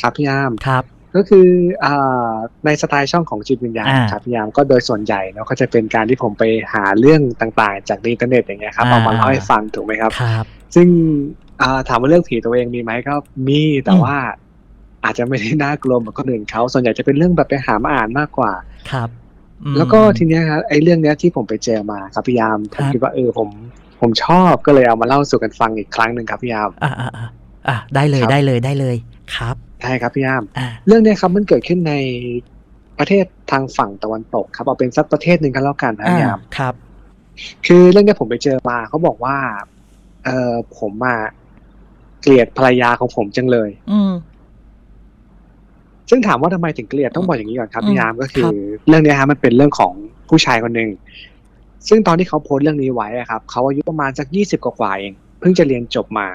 ครับพี่ยามครับ ก็คืออ่าในสไตล์ช่องของจิตวิญญาณอ่าครับพี่ยามก็โดยส่วนใหญ่เนาะก็จะเป็นการที่ผมไปหาเรื่องต่างๆ จากในอินเทอร์เน็ตอย่างเงี้ยครับอ่าเอามาเล่าให้ฟังถูกไหมครับครับ ซึ่งอ่าถามว่าเรื่องผีตัวเองมีไหมก็มีแต่อืมว่าอาจจะไม่ได้น่ากลัวเหมือนคนอื่นเขาส่วนใหญ่จะเป็นเรื่องแบบไปหามาอ่านมากกว่าครับอืมแล้วก็ทีเนี้ยครับไอ้เรื่องเนี้ยที่ผมไปเจอมาครับพี่ยามผครัมบคิดว่าเออผม ผมชอบก็เลยเอามาเล่าสู่กันฟังอีกครั้งหนึ่งครับพี่ยามอ่าอ่าอ่าอะได้เลยครับได้เลยได้เลยครับใช่ครับพี่ยามอ่าเรื่องเนี้ยครับมันเกิดขึ้นในประเทศทางฝั่งตะวันตกครับเอาเป็นสักประเทศหนึ่งกันแล้วกันนะอ่าพี่ยามครับ คือเรื่องเนี้ยผมไปเจอมาเขาบอกว่า เออผมอะเกลียดภรรยาของผมจังเลย อืมซึ่งถามว่าทำไมถึงเกลียดต้องบอกอย่างนี้ก่อนครับอืมพี่ยามก็คืครัอบเรื่องเนี้ยฮะมันเป็นเรื่องของผู้ชายคนหนึ่งซึ่งตอนที่เขาโพสต์เรื่องนี้ไว้อะครับเขาอายุประมาณสักยี่สิบกว่าๆเอง เพิ่งจะเรียนจบมา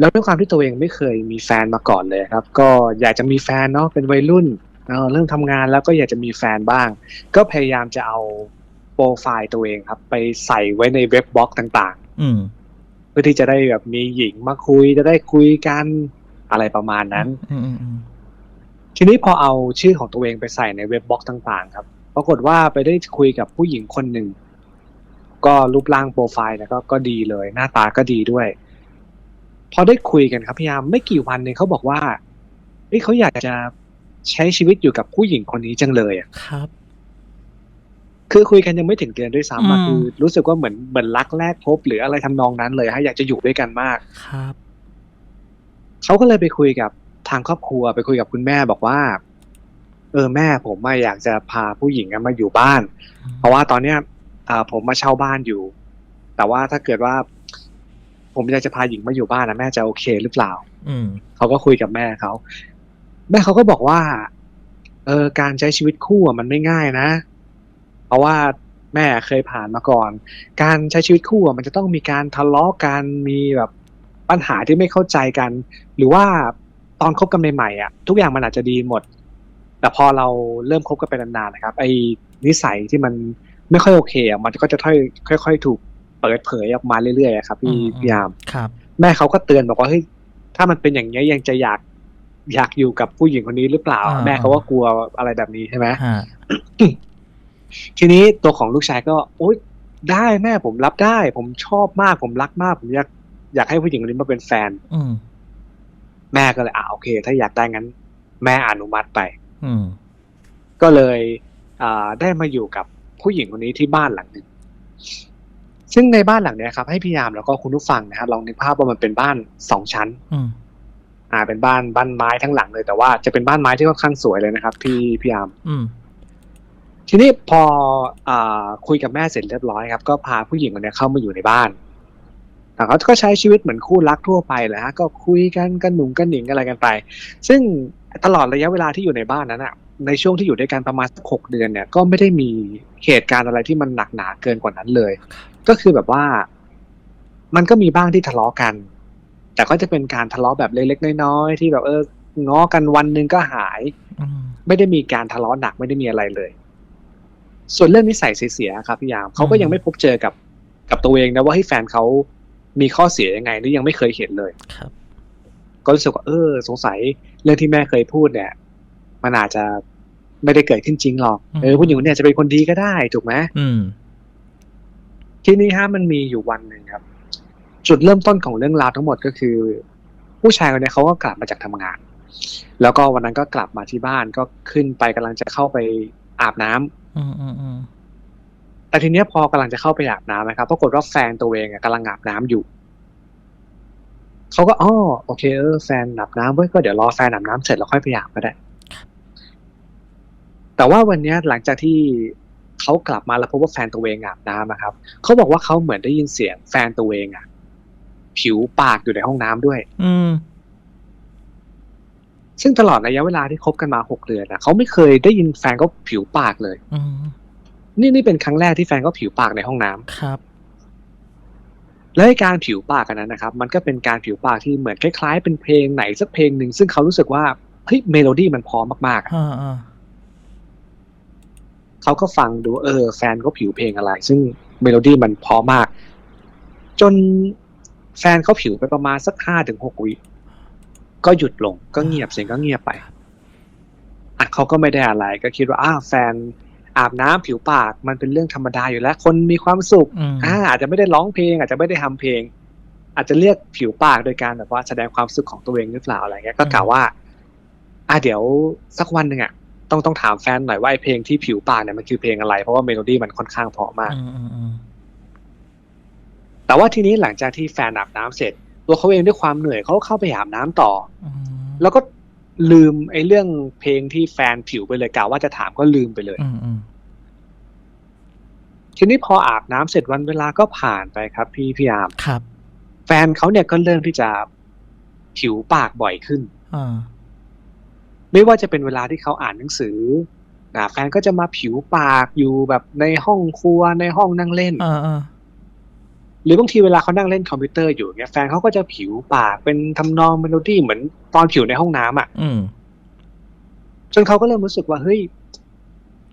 แล้วด้วยความที่ตัวเองไม่เคยมีแฟนมาก่อนเลยครับ ก็อยากจะมีแฟนเนาะเป็นวัยรุ่นเออเริ่มทำงานแล้วก็อยากจะมีแฟนบ้าง ก็พยายามจะเอาโปรไฟล์ตัวเองครับ ไปใส่ไว้ในเว็บบล็อกต่างอืมๆเพื่อที่จะได้แบบมีหญิงมาคุยจะได้คุยกันอะไรประมาณนั้นอืมอืมอืมทีนี้พอเอาชื่อของตัวเองไปใส่ในเว็บบล็อกต่าง ๆ ครับ ปรากฏว่าไปได้คุยกับผู้หญิงคนหนึ่งก็รูปร่างโปรไฟล์เนะก็ก็ดีเลย หน้าตาก็ดีด้วย พอได้คุยกันครับพยายามไม่กี่วันเนี่ยเขาบอกว่าเฮ้ยเขาอยากจะใช้ชีวิตอยู่กับผู้หญิงคนนี้จังเลยอะครับ คือคุยกันยังไม่ถึงเดือนด้วยซ้ำอะอืมคือรู้สึกว่าเหมือนเหมือนรักแรกพบ หรืออะไรทำนองนั้นเลยฮะอยากจะอยู่ด้วยกันมากครับเขาก็เลยไปคุยกับทางครอบครัวไปคุยกับคุณแม่บอกว่า เออแม่ผมอะอยากจะพาผู้หญิงอะมาอยู่บ้าน เพราะว่าตอนเนี้ยอ่าผมมาเช่าบ้านอยู่ แต่ว่าถ้าเกิดว่า ผมอยากจะพาหญิงมาอยู่บ้านนะแม่จะโอเคหรือเปล่า อืมเขาก็คุยกับแม่เขาแม่เขาก็บอกว่า เออการใช้ชีวิตคู่อะมันไม่ง่ายนะ เพราะว่าแม่เคยผ่านมาก่อน การใช้ชีวิตคู่อะมันจะต้องมีการทะเลาะกันมีแบบปัญหาที่ไม่เข้าใจกัน หรือว่าตอนคบกันใหม่ๆอะ ทุกอย่างมันอาจจะดีหมด แต่พอเราเริ่มคบกันไปนานๆนะครับ ไอ้นิสัยที่มันไม่ค่อยโอเคอะมันก็จะค่อยค่อยๆถูก เปิดเผยออกมาเรื่อยๆอะครับพี่อืมพี่ยามครับ แม่เขาก็เตือนบอกว่าเฮ้ยถ้ามันเป็นอย่างนี้ยยังจะอยากอยากอยู่กับผู้หญิงคนนี้หรือเปล่าอ่าแม่เขาก็กลัวอะไรแบบนี้ใช่ไหมฮะทีนี้ตัวของลูกชายก็ โอ๊ยได้แม่ผมรับได้ ผมชอบมากผมรักมาก ผมอยากอยากให้ผู้หญิงคนนี้มาเป็นแฟน อืมแม่ก็เลยอ่าโอเค ถ้าอยากได้งั้น แม่อนุมัติไป อืมก็เลยอ่าได้มาอยู่กับผู้หญิงคนนี้ที่บ้านหลังหนึ่ง ซึ่งในบ้านหลังเนี้ยครับ ให้พี่ยามแล้วก็คุณผู้ฟังนะครับลองนึกภาพว่ามันเป็นบ้านสองชั้นอืมอ่า เป็นบ้านบ้านไม้ทั้งหลังเลย แต่ว่าจะเป็นบ้านไม้ที่ค่อนข้างสวยเลยนะครับ พี่พี่ยามอืมทีนี้พออ่าคุยกับแม่เสร็จเรียบร้อยครับ ก็พาผู้หญิงคนเนี้ยเข้ามาอยู่ในบ้านแต่เขาก็ใช้ชีวิตเหมือนคู่รักทั่วไปแหละฮะก็คุยกันกันหนุ่งกันหนิงอะไรกันไป ซึ่งตลอดระยะเวลาที่อยู่ในบ้านนั้นอะในช่วงที่อยู่ด้วยกันประมาณสักหกเดือนเนี่ย ก็ไม่ได้มีเหตุการณ์อะไรที่มันหนักหนาเกินกว่านั้นเลย ก็คือแบบว่า มันก็มีบ้างที่ทะเลาะกัน แต่ก็จะเป็นการทะเลาะแบบเล็กๆน้อยๆที่แบบเออง้อกันวันหนึ่งก็หายอืมไม่ได้มีการทะเลาะหนักไม่ได้มีอะไรเลย ส่วนเรื่องนิสัยเสียๆครับพี่ยามเขาก็อืมยังไม่พบเจอกับกับตัวเองนะว่าให้แฟนเขามีข้อเสียยังไงนี่ยังไม่เคยเห็นเลยครับ ก็รู้สึกว่าเออ สงสัยเรื่องที่แม่เคยพูดเนี่ย มันอาจจะไม่ได้เกิดขึ้นจริงหรอกเออผู้หญิงคนนี้อาจจะเป็นคนดีก็ได้ถูกไหมอืม ทีนี้ฮะมันมีอยู่วันหนึ่งครับ จุดเริ่มต้นของเรื่องราวทั้งหมดก็คือ ผู้ชายคนนี้เขาก็กลับมาจากทำงาน แล้วก็วันนั้นก็กลับมาที่บ้านก็ขึ้นไปกำลังจะเข้าไปอาบน้ำอืมอืมอืมแต่ทีเนี้ยพอกำลังจะเข้าไปอาบน้ำนะครับปรากฏว่าแฟนตัวเองอะกำลังอาบน้ำอยู่เขาก็อ๋อโอเคเออแฟนอาบน้ำเว้ยก็เดี๋ยวรอแฟนอาบน้ำเสร็จแล้วค่อยไปอาบก็ได้ แต่ว่าวันเนี้ยหลังจากที่ เขากลับมาแล้วพบว่าแฟนตัวเองอาบน้ำนะครับเขาบอกว่าเขาเหมือนได้ยินเสียงแฟนตัวเองอะผิวปากอยู่ในห้องน้ำด้วย อืมซึ่งตลอดระยะเวลาที่คบกันมาหกเดือนนะเขาไม่เคยได้ยินแฟนเขาผิวปากเลยอืมนี่นี่เป็นครั้งแรกที่แฟนเขาผิวปากในห้องน้ำครับ และไอ้การผิวปากอันนั้นนะครับ มันก็เป็นการผิวปากที่เหมือนคล้ายๆ เป็นเพลงไหนสักเพลงหนึ่งซึ่งเขารู้สึกว่าเฮ้ยเมโลดี้มันพอมากๆอะอ่าอ่า เขาก็ฟังดูเออ แฟนเขาผิวเพลงอะไร ซึ่งเมโลดี้มันพอมาก จนแฟนเขาผิวไปประมาณสักห้าถึงหกวิก็หยุดลงก็เงียบเสียงก็เงียบไปอะเขาก็ไม่ได้อะไรก็คิดว่าอ้าวแฟนอาบน้ำผิวปากมันเป็นเรื่องธรรมดาอยู่แล้ว คนมีความสุขอืมอ่าอาจจะไม่ได้ร้องเพลง อาจจะไม่ได้ทำเพลง อาจจะเรียกผิวปากโดยการแบบว่าแสดงความสุขของตัวเองหรือเปล่าอะไรเงี้ยก็กล่าวว่า อ่าเดี๋ยวสักวันหนึ่งอะ ต้องต้องถามแฟนหน่อยว่าไอเพลงที่ผิวปากเนี่ยมันคือเพลงอะไร เพราะว่าเมโลดี้มันค่อนข้างเพราะมากอืมอืมอืมแต่ว่าทีนี้หลังจากที่แฟนอาบน้ำเสร็จ ตัวเขาเองด้วยความเหนื่อยเขาก็เข้าไปอาบน้ำต่ออืมแล้วก็ลืมไอ้เรื่องเพลงที่แฟนผิวไปเลยกล่าวว่าจะถามก็ลืมไปเลยอืมอืมทีนี้พออาบน้ำเสร็จวันเวลาก็ผ่านไปครับ พี่พี่อามครับ แฟนเขาเนี่ยก็เริ่มที่จะผิวปากบ่อยขึ้นอ่า ไม่ว่าจะเป็นเวลาที่เขาอ่านหนังสือนะแฟนก็จะมาผิวปากอยู่แบบในห้องครัวในห้องนั่งเล่นอ่าอ่าหรือบางทีเวลาเขานั่งเล่นคอมพิวเตอร์อยู่เนี่ยแฟนเขาก็จะผิวปากเป็นทำนองเมโลดี้เหมือนตอนผิวในห้องน้ำอะอืมจนเขาก็เริ่มรู้สึกว่าเฮ้ย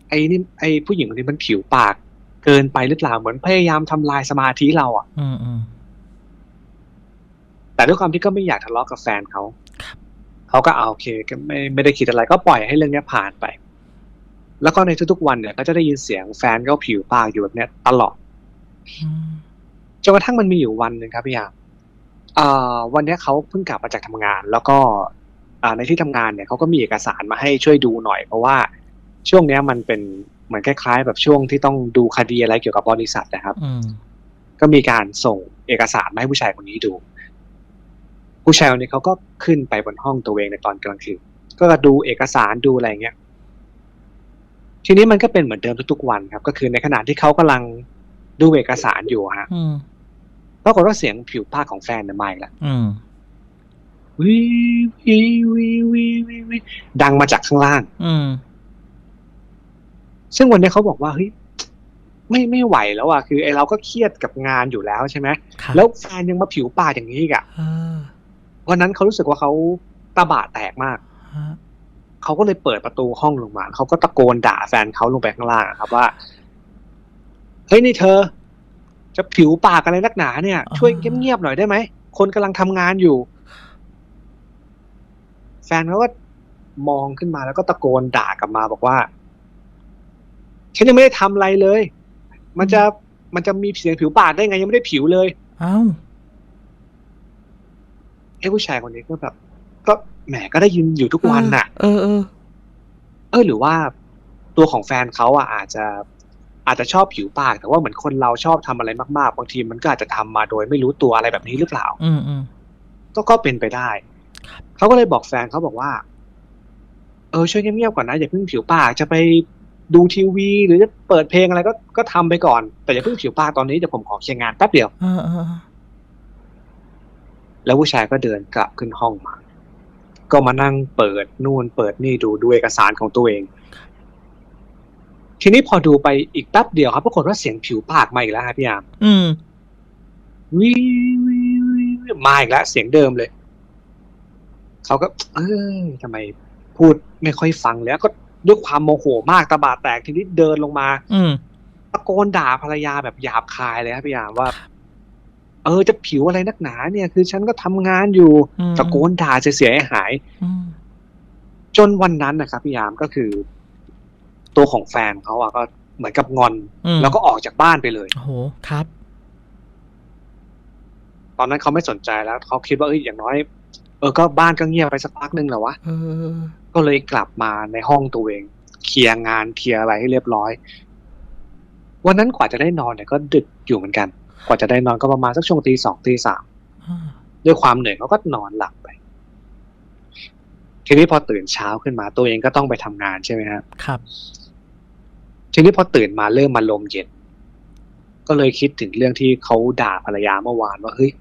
ไอ้นี่ไอ้ผู้หญิงคนนี้มันผิวปาก เกินไปหรือเปล่าเหมือนพยายามทำลายสมาธิเราอะอืมอืมแต่ด้วยความที่ก็ไม่อยากทะเลาะกับแฟนเขาครับ เขาก็เอาโอเคก็ไม่ไม่ได้คิดอะไรก็ปล่อยให้เรื่องเนี้ยผ่านไป แล้วก็ในทุกๆวันเนี่ย ก็จะได้ยินเสียงแฟนก็ผิวปากอยู่แบบเนี้ยตลอดอืมจนกระทั่งมันมีอยู่วันหนึ่งครับพี่ยามเอ่อวันเนี้ยเขาเพิ่งกลับมาจากทำงาน แล้วก็อ่าในที่ทำงานเนี่ยเขาก็มีเอกสารมาให้ช่วยดูหน่อย เพราะว่าช่วงเนี้ยมันเป็นเหมือนคล้ายๆ แบบช่วงที่ต้องดูคดีอะไรเกี่ยวกับบริษัทนะครับอืมก็มีการส่งเอกสารมาให้ผู้ชายคนนี้ดู ผู้ชายคนนี้เขาก็ขึ้นไปบนห้องตัวเองในตอนกลางคืนก็ดูเอกสารดูอะไรเงี้ย ทีนี้มันก็เป็นเหมือนเดิมทุกๆวันครับ ก็คือในขณะที่เขากำลังดูเอกสารอยู่ฮะอืมปรากฏว่าเสียงผิวปากของแฟนเนี่ยมาอีกแล้วอืมวิวิวิวิวิวิดังมาจากข้างล่าง อืมซึ่งวันนี้เขาบอกว่าเฮ้ยไม่ไม่ไหวแล้วอะคือไอเราก็เครียดกับงานอยู่แล้วใช่ไหมครับแล้วแฟนยังมาผิวปากอย่างนี้อีกอะเออ วันนั้นเขารู้สึกว่าเขาตาบาแตกมากฮะเขาก็เลยเปิดประตูห้องลงมาเขาก็ตะโกนด่าแฟนเขาลงไปข้างล่างอะครับว่าเฮ้ยนี่เธอ จะผิวปากอะไรนักหนาเนี่ย ช่วยเงียบๆหน่อยได้ไหมคนกำลังทำงานอยู่ แฟนเขาก็มองขึ้นมาแล้วก็ตะโกนด่ากลับมาบอกว่าฉันยังไม่ได้ทำอะไรเลย มันจะมันจะมีเสียงผิวปากได้ไงยังไม่ได้ผิวเลยเอ้าไอ้ผู้ชายคนนี้ก็แบบ ก็แหมก็ได้ยินอยู่ทุกวันน่ะ เออเออเออหรือว่าตัวของแฟนเขาอะอาจจะอาจจะชอบผิวปาก แต่ว่าเหมือนคนเราชอบทำอะไรมากๆบางทีมันก็อาจจะทำมาโดยไม่รู้ตัวอะไรแบบนี้หรือเปล่า อืมอืมก็ก็เป็นไปได้ครับเขาก็เลยบอกแฟนเขาบอกว่า เออช่วยเงียบๆก่อนนะอย่าเพิ่งผิวปากจะไปดูทีวี หรือจะเปิดเพลงอะไรก็ก็ทำไปก่อน แต่อย่าเพิ่งผิวปากตอนนี้เดี๋ยวผมขอเคลียร์งานแป๊บเดียวเออเออเออ แล้วผู้ชายก็เดินกลับขึ้นห้องมา ก็มานั่งเปิดนู่นเปิดนี่ดูดูเอกสารของตัวเอง ทีนี้พอดูไปอีกแป๊บเดียวครับปรากฏว่าเสียงผิวปากมาอีกแล้วครับพี่ยามอืมวิวิวิวิมาอีกแล้วเสียงเดิมเลยเขาก็ เออทำไมพูดไม่ค่อยฟังแล้วก็ด้วยความโมโหมากตาบาแตกทีนี้เดินลงมา อืมตะโกนด่าภรรยาแบบหยาบคายเลยครับพี่ยามว่า เออจะผิวอะไรนักหนาเนี่ย คือฉันก็ทำงานอยู่อืมตะโกนด่าเสียหายอืมจนวันนั้นนะครับพี่ยามก็คือ ตัวของแฟนเขาอะก็เหมือนกับงอนอืมแล้วก็ออกจากบ้านไปเลยโอ้โหครับ ตอนนั้นเขาไม่สนใจแล้วเขาคิดว่าเอ้ยอย่างน้อย เออก็บ้านก็เงียบไปสักพักหนึ่งแหละวะเออก็เลยกลับมาในห้องตัวเองเคลียร์งานเคลียร์อะไรให้เรียบร้อย วันนั้นกว่าจะได้นอนเนี่ยก็ดึกอยู่เหมือนกัน กว่าจะได้นอนก็ประมาณสักช่วงตีสองตีสามอ่าด้วยความเหนื่อยเขาก็นอนหลับไป ทีนี้พอตื่นเช้าขึ้นมาตัวเองก็ต้องไปทำงานใช่ไหมครับครับ ทีนี้พอตื่นมาเริ่มมาลมเย็น ก็เลยคิดถึงเรื่องที่เขาด่าภรรยาเมื่อวานว่าเฮ้ย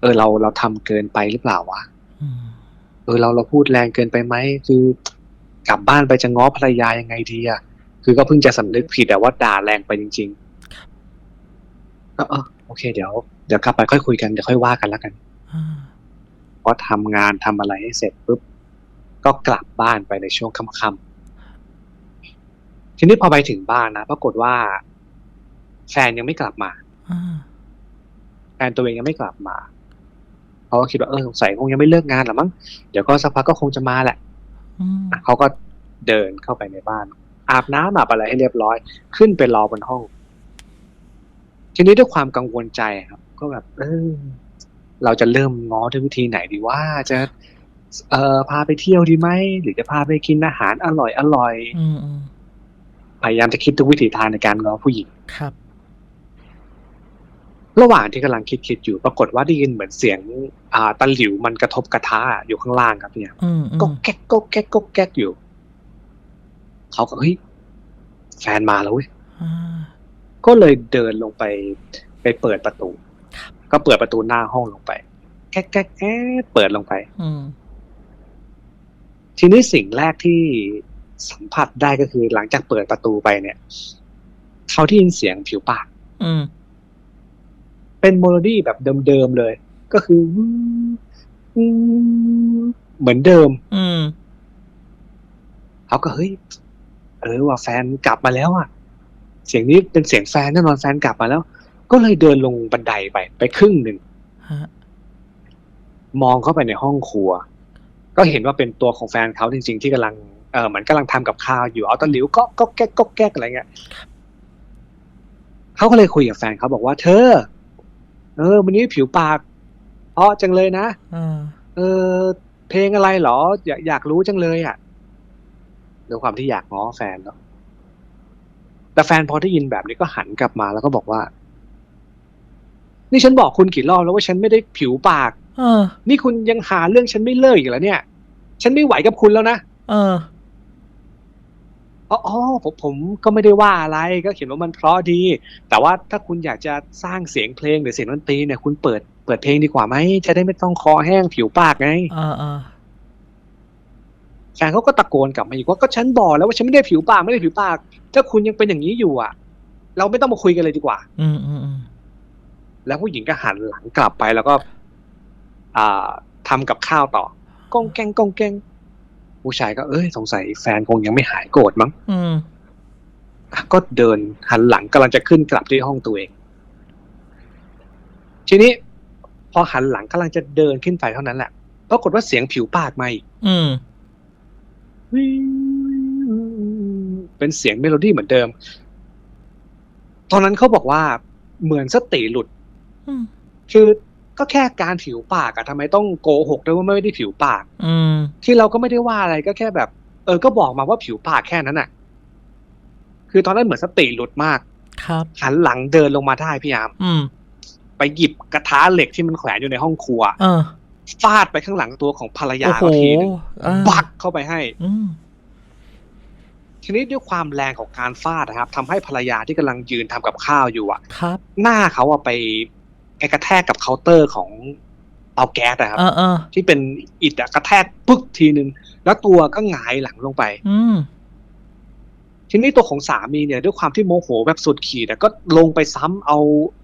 เออเราเราทำเกินไปหรือเปล่าวะอืมเออเราเราพูดแรงเกินไปไหมคือกลับบ้านไปจะง้อภรรยายังไงดีอะคือก็เพิ่งจะสำนึกผิดแต่ว่าด่าแรงไปจริง ๆ ก็เออโอเคเดี๋ยวเดี๋ยวกลับไปค่อยคุยกันเดี๋ยวค่อยว่ากันแล้วกันอ่าพอทำงานทำอะไรให้เสร็จปุ๊บก็กลับบ้านไปในช่วงค่ำๆทีนี้พอไปถึงบ้านนะปรากฏว่า แฟนยังไม่กลับมาอ่าแฟนตัวเองยังไม่กลับมาเขาก็คิดว่าเออสงสัยคงยังไม่เลิกงานหรอมั้งเดี๋ยวก็สักพักก็คงจะมาแหละอืมอะเขาก็เดินเข้าไปในบ้าน อาบน้ำอาบอะไรให้เรียบร้อย ขึ้นไปรอบนห้อง ทีนี้ด้วยความกังวลใจครับ ก็แบบ เออ เราจะเริ่มง้อด้วยวิธีไหนดีว่าจะ เอ่อพาไปเที่ยวดีไหมหรือจะพาไปกินอาหารอร่อยอร่อยอืมอืมพยายามจะคิดทุกวิถีทางในการง้อผู้หญิงครับ ระหว่างที่กำลังคิดคิดอยู่ปรากฏว่าได้ยินเหมือนเสียง อ่าตะหลิวมันกระทบกระทะอยู่ข้างล่างครับเนี่ยอืมอืมก็แก๊กก็แก๊กก็แก๊กอยู่เขาก็เฮ้ยแฟนมาแล้วเว้ยอ่า ก็เลยเดินลงไปไปเปิดประตู ก็เปิดประตูหน้าห้องลงไปแก๊กแก๊กแก๊กเปิดลงไปอืมทีนี้สิ่งแรกที่สัมผัสได้ก็คือ หลังจากเปิดประตูไปเนี่ยเขาได้ยินเสียงผิวปากอืมเป็นโมโลดี้แบบเดิมๆเลย ก็คือเหมือนเดิมอืมเขาก็เฮ้ย เออว่าแฟนกลับมาแล้วอะ เสียงนี้เป็นเสียงแฟนแน่นอนแฟนกลับมาแล้ว ก็เลยเดินลงบันไดไป ไปครึ่งหนึ่งฮะมองเข้าไปในห้องครัว ก็เห็นว่าเป็นตัวของแฟนเขาจริง ๆ ที่กำลังเออเหมือนกำลังทำกับข้าวอยู่เอาตะหลิวก็ก็แก๊กก็แก๊กอะไรเงี้ยเขาก็เลยคุยกับแฟนเขาบอกว่า เธอ เออวันนี้ผิวปากเพราะจังเลยนะอ่าเออ เพลงอะไรเหรอ อยากอยากรู้จังเลยอะด้วยความที่อยากง้อแฟนเนาะ แต่แฟนพอได้ยินแบบนี้ก็หันกลับมาแล้วก็บอกว่า นี่ฉันบอกคุณกี่รอบแล้วว่าฉันไม่ได้ผิวปาก เออ นี่คุณยังหาเรื่องฉันไม่เลิกอีกแล้วเนี่ย ฉันไม่ไหวกับคุณแล้วนะเออ อ๋ออ๋อผมผมก็ไม่ได้ว่าอะไรก็เขียนว่ามันเพราะดี แต่ว่าถ้าคุณอยากจะสร้างเสียงเพลงหรือเสียงดนตรีเนี่ยคุณเปิดเปิดเพลงดีกว่าไหมจะได้ไม่ต้องคอแห้งผิวปากไงอ่าอ่า แฟนเขาก็ตะโกนกลับมาอีกว่าก็ฉันบอกแล้วว่าฉันไม่ได้ผิวปากไม่ได้ผิวปาก ถ้าคุณยังเป็นอย่างนี้อยู่อะ เราไม่ต้องมาคุยกันเลยดีกว่า อืมอืมอืมแล้วผู้หญิงก็หันหลังกลับไปแล้วก็ อ่าทำกับข้าวต่อกองแกงกองแกงผู้ชายก็เอ้ยสงสัยแฟนคงยังไม่หายโกรธมั้งอืมอะก็เดินหันหลังกำลังจะขึ้นกลับที่ห้องตัวเอง ทีนี้ พอหันหลังกำลังจะเดินขึ้นไปเท่านั้นแหละปรากฏว่าเสียงผิวปากมาอีกอืม เป็นเสียงเมโลดี้เหมือนเดิม ตอนนั้นเขาบอกว่าเหมือนสติหลุดอืมคือก็แค่การผิวปากอะทำไมต้องโกหกด้วยว่าไม่ได้ผิวปากอืมที่เราก็ไม่ได้ว่าอะไรก็แค่แบบ เออก็บอกมาว่าผิวปากแค่นั้นน่ะคือตอนนั้นเหมือนสติหลุดมาก ครับหันหลังเดินลงมาได้พี่ยามอืมไปหยิบกระทะเหล็กที่มันแขวนอยู่ในห้องครัวเออ ฟาดไปข้างหลังตัวของภรรยาโอ้โหเขาทีหนึงอ่าบักเข้าไปให้อืมทีนี้ด้วยความแรงของการฟาดนะครับทำให้ภรรยาที่กำลังยืนทำกับข้าวอยู่อะครับ หน้าเขาอะไปไปกระแทกกับเคาน์เตอร์ของเตาแก๊สอะครับเออเออที่เป็นอิฐอะกระแทกปึ๊กทีนึง แล้วตัวก็หงายหลังลงไป อืมทีนี้ตัวของสามีเนี่ยด้วยความที่โมโหแบบสุดขีดอะก็ลงไปซ้ำเอา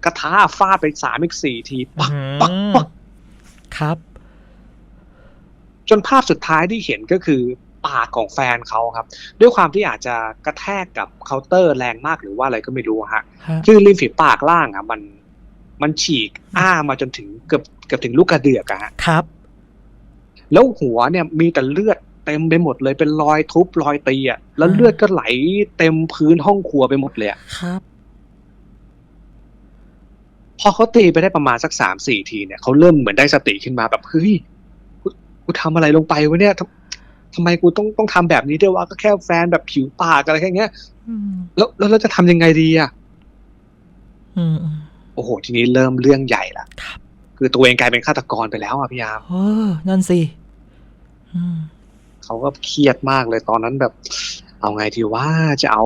กระทะฟาดไปสามอีกสี่ที ปักปักปักครับ จนภาพสุดท้ายที่เห็นก็คือปากของแฟนเขาครับ ด้วยความที่อาจจะกระแทกกับเคาน์เตอร์แรงมากหรือว่าอะไรก็ไม่รู้อะฮะฮะคือริมฝีปากล่างอะมันมันฉีกอ้ามาจนถึงเกือบเกือบถึงลูกกระเดือกอะฮะครับ แล้วหัวเนี่ยมีแต่เลือดเต็มไปหมดเลยเป็นรอยทุบรอยตีอะแล้วเลือดก็ไหลเต็มพื้นห้องครัวไปหมดเลยอะครับ พอเขาตีไปได้ประมาณสักสามสี่ทีเนี่ยเขาเริ่มเหมือนได้สติขึ้นมาแบบเฮ้ย กูกูทำอะไรลงไปวะเนี่ยทำทำไมกูต้องต้องทำแบบนี้ด้วยวะก็แค่แฟนแบบผิวปากอะไรแค่เนี้ยอืมแล้วแล้วเราจะทำยังไงดีอะอืมอืมโอ้โห ทีนี้เริ่มเรื่องใหญ่ละครับคือตัวเองกลายเป็นฆาตกรไปแล้วอะพี่ยามเออนั่นสิอืมเขาก็เครียดมากเลยตอนนั้นแบบ เอาไงทีว่าจะเอา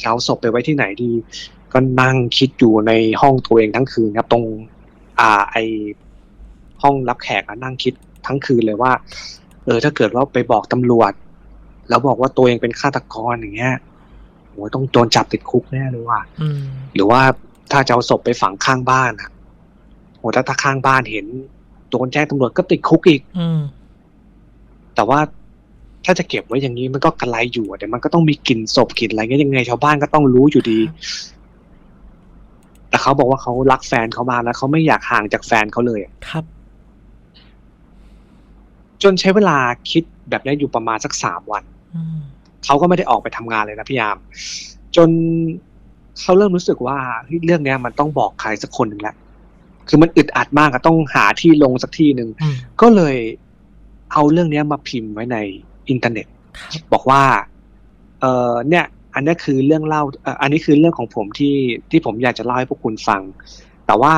จะเอาศพไปไว้ที่ไหนดี ก็นั่งคิดอยู่ในห้องตัวเองทั้งคืนครับ ตรง อ่า ไอห้องรับแขกอะนั่งคิด ทั้งคืนเลยว่า เออ ถ้าเกิดว่าไปบอกตำรวจ แล้วบอกว่าตัวเองเป็นฆาตกรอย่างเงี้ยโหต้องโดนจับติดคุกแน่เลยว่ะอืมหรือว่าถ้าจะเอาศพไปฝังข้างบ้านอะโหถ้าถ้าข้างบ้านเห็นโดนแจ้งตำรวจก็ติดคุกอีกอืมแต่ว่าถ้าจะเก็บไว้อย่างนี้มันก็กระไรอยู่อะเดี๋ยวมันก็ต้องมีกลิ่นศพกลิ่นอะไรเงี้ยยังไงชาวบ้านก็ต้องรู้อยู่ดี แต่เขาบอกว่าเขารักแฟนเขามากแล้วเขาไม่อยากห่างจากแฟนเขาเลยอะครับ จนใช้เวลาคิดแบบนี้อยู่ประมาณสักสามวันอืมเขาก็ไม่ได้ออกไปทำงานเลยนะพี่ยาม จนเขาเริ่มรู้สึกว่าเฮ้ยเรื่องเนี้ยมันต้องบอกใครสักคนหนึ่งแล้วคือมันอึดอัดมากอะต้องหาที่ลงสักที่หนึ่งอืมก็เลยเอาเรื่องเนี้ยมาพิมพ์ไว้ในอินเทอร์เน็ตครับบอกว่า เออเนี่ย อันเนี้ยคือเรื่องเล่าเอ่ออันนี้คือเรื่องของผมที่ที่ผมอยากจะเล่าให้พวกคุณฟัง แต่ว่า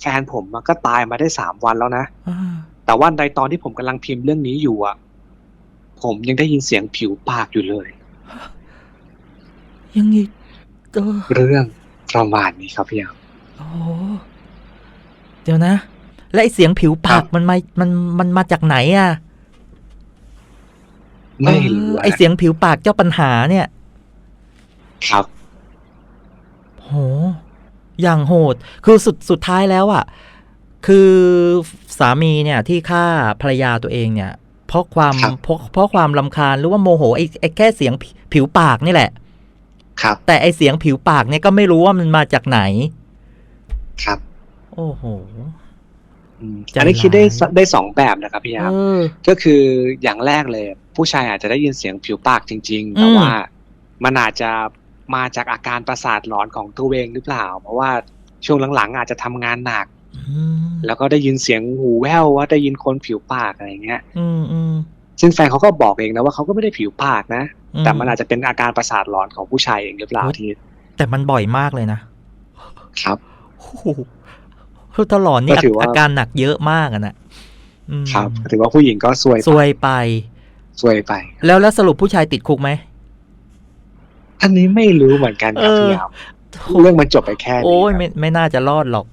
แฟนผมอะก็ตายมาได้สามวันแล้วนะอ่า แต่ว่าในตอนที่ผมกำลังพิมพ์เรื่องนี้อยู่อะผมยังได้ยินเสียงผิวปากอยู่เลย ยังงี้เออเรื่องประมาณนี้ครับพี่ยามโอ้โหเดี๋ยวนะ และไอเสียงผิวปากครับมันมา มัน มันมาจากไหนอะ ไม่รู้เอออะไอเสียงผิวปากเจ้าปัญหาเนี่ย ครับ โห อย่างโหด คือสุด สุดท้ายแล้วอะ่ะ คือสามีเนี่ยที่ฆ่าภรรยาตัวเองเนี่ย เพราะความครับเพราะเพราะความลำคาญหรือว่าโมโหไอ้ไอ้แค่เสียงผิผิวปากนี่แหละ ครับ แต่ไอ้เสียงผิวปากเนี่ยก็ไม่รู้ว่ามันมาจากไหน ครับ โอ้โหอืมใจอันนี้คิดได้ร้ายได้สองแบบนะครับพี่ยามเออก็คืออย่างแรกเลย ผู้ชายอาจจะได้ยินเสียงผิวปากจริง ๆ แต่อืมว่ามันอาจจะมาจากอาการประสาทหลอนของตัวเองหรือเปล่า เพราะว่าช่วงหลังๆ อาจจะทำงานหนักอืม แล้วก็ได้ยินเสียงหูแว่วว่าได้ยินคนผิวปากอะไรเงี้ยอืมอืมซึ่งแฟนเขาก็บอกเองนะว่าเขาก็ไม่ได้ผิวปากนะอืแต่มันอาจจะเป็นอาการประสาทหลอนของผู้ชายเองหรือเปล่าโอ๊ยที่ แต่มันบ่อยมากเลยนะ ครับโอ้โหคือตลอดนี่ก็ถือว่าอาการหนักเยอะมากอะนะอืมครับถือว่าผู้หญิงก็ซวยซวยไปซวยไป แล้วแล้วสรุปผู้ชายติดคุกไหมอันนี้ไม่รู้เหมือนกันครับเออพี่ยามเรื่องมันจบไปแค่นี้โอ้ยครับไม่ไม่น่าจะรอดหรอก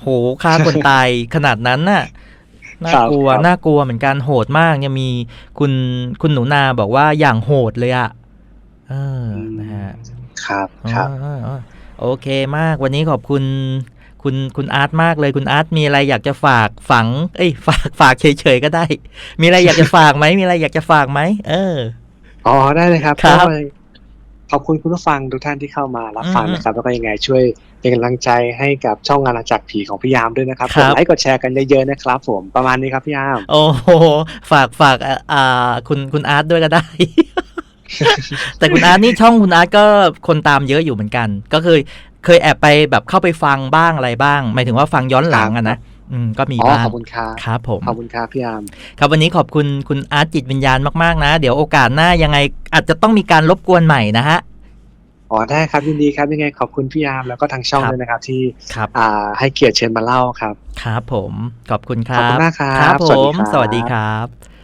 โหฆ่าคนตายขนาดนั้นน่ะน่าครับกลัวครับน่ากลัวเหมือนกันโหดมากยังมีคุณคุณหนูนาบอกว่าอย่างโหดเลยอะเออนะฮะครับครับอ๋ออ๋อโอเคมากวันนี้ขอบคุณคุณคุณอาร์ตมากเลยคุณอาร์ตมีอะไรอยากจะฝากฝัง เอ้ยฝากฝากเฉยๆก็ได้ มีอะไรอยากจะฝากไหมมีอะไรอยากจะฝากไหมเอออ๋อได้เลยครับครับก็ ขอบคุณคุณผู้ฟังทุกท่านที่เข้ามารับฟังอืมนะครับ แล้วก็ยังไงช่วยเป็นกำลังใจให้กับช่องงานอาณาจักรผีของพี่ยามด้วยนะครับคกรัดบไลค์กดแชร์กันเยอะๆนะครับผมประมาณนี้ครับพี่ยาม โอ้โหฝากฝากอ่าอ่าคุณคุณอาร์ตด้วยก็ได้ แต่คุณอาร์ตนี่ช่องคุณอาร์ตก็คนตามเยอะอยู่เหมือนกัน ก็เคยเคยแอบไปแบบเข้าไปฟังบ้างอะไรบ้างหมายถึงว่าฟังย้อนหลังอะนะ อืมก็มีอ๋อบ้างขอบคุณครับครับผมขอบคุณครับพี่ยามครับวันนี้ขอบคุณคุณอาร์ตจิตวิญญาณมากๆนะ เดี๋ยวโอกาสหน้ายังไงอาจจะต้องมีการรบกวนใหม่นะฮะอ๋อได้ครับยินดีครับยังไงขอบคุณพี่ยามแล้วก็ทางช่องครับด้วยนะครับ ที่ครับอ่าให้เกียรติเชิญมาเล่าครับ ครับผมขอบคุณครัขอบบคุณมากครับครับผสวัสดีมครับ สวัสดีครับ